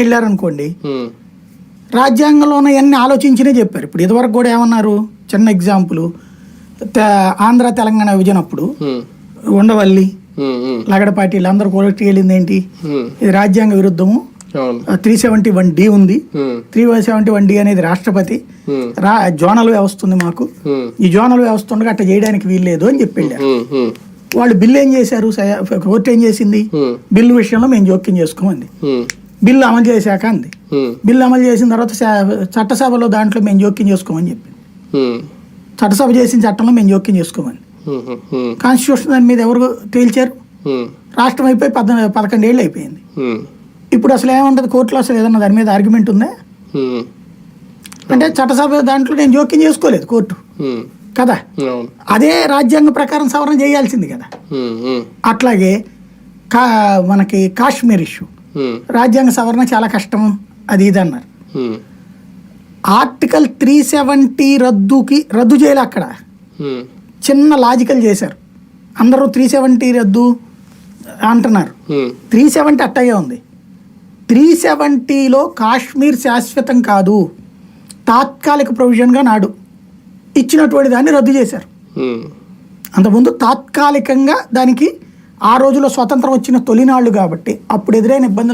వెళ్ళారనుకోండి రాజ్యాంగంలో ఉన్నవన్నీ ఆలోచించినే చెప్పారు. ఇప్పుడు ఇదివరకు కూడా ఏమన్నారు? చిన్న ఎగ్జాంపుల్ ఆంధ్ర తెలంగాణ విభజన అప్పుడు ఉండవల్లి లగడపాటి వీళ్ళందరూ కోర్టుకి వెళ్ళింది ఏంటి? ఇది రాజ్యాంగ విరుద్ధము. త్రీ సెవెంటీ వన్ డి ఉంది. త్రీ సెవెంటీ వన్ డి అనేది రాష్ట్రపతి రా జోనల్ వ్యవస్థ ఉంది మాకు. ఈ జోనల్ వ్యవస్థ ఉండగా అట్లా చేయడానికి వీల్లేదు అని చెప్పి వాళ్ళు బిల్లు ఏం చేశారు? కోర్టు ఏం చేసింది? బిల్లు విషయంలో మేము జోక్యం చేసుకోమంది. బిల్లు అమలు చేశాక అంది. బిల్లు అమలు చేసిన తర్వాత చట్టసభలో దాంట్లో మేము జోక్యం చేసుకోమని చెప్పి ఉమ్, చట్టసభ చేసిన చట్టంలో మేము జోక్యం చేసుకోమని. కాన్స్టిట్యూషన్ దాని మీద ఎవరు తేల్చారు? రాష్ట్రం అయిపోయి పద్నాలుగు పదకొండేళ్ళు అయిపోయింది. ఉమ్, ఇప్పుడు అసలు ఏముంటుంది కోర్టులో అసలు ఏదన్నా దాని మీద ఆర్గ్యుమెంట్ ఉందా? అంటే చట్టసభ దాంట్లో నేను జోక్యం చేసుకోలేదు కోర్టు. కదా? అదే రాజ్యాంగ ప్రకారం సవరణ చేయాల్సింది కదా. అట్లాగే కా మనకి కాశ్మీర్ ఇష్యూ రాజ్యాంగ సవరణ చాలా కష్టం అది ఇది అన్నారు. ఆర్టికల్ త్రీ సెవెంటీ రద్దుకి రద్దు చేయాలి అక్కడ. చిన్న లాజికల్ చేశారు. అందరూ త్రీ సెవెంటీ రద్దు అంటున్నారు. త్రీ సెవెంటీ అట్టగే ఉంది. త్రీ సెవెంటీలో కాశ్మీర్ శాశ్వతం కాదు. తాత్కాలిక ప్రొవిజన్గా నాడు ఇచ్చినటువంటి దాన్ని రద్దు చేశారు. అంతకుముందు తాత్కాలికంగా దానికి ఆ రోజుల్లో స్వతంత్రం వచ్చిన తొలినాళ్ళు కాబట్టి అప్పుడు ఎదురైన ఇబ్బందులు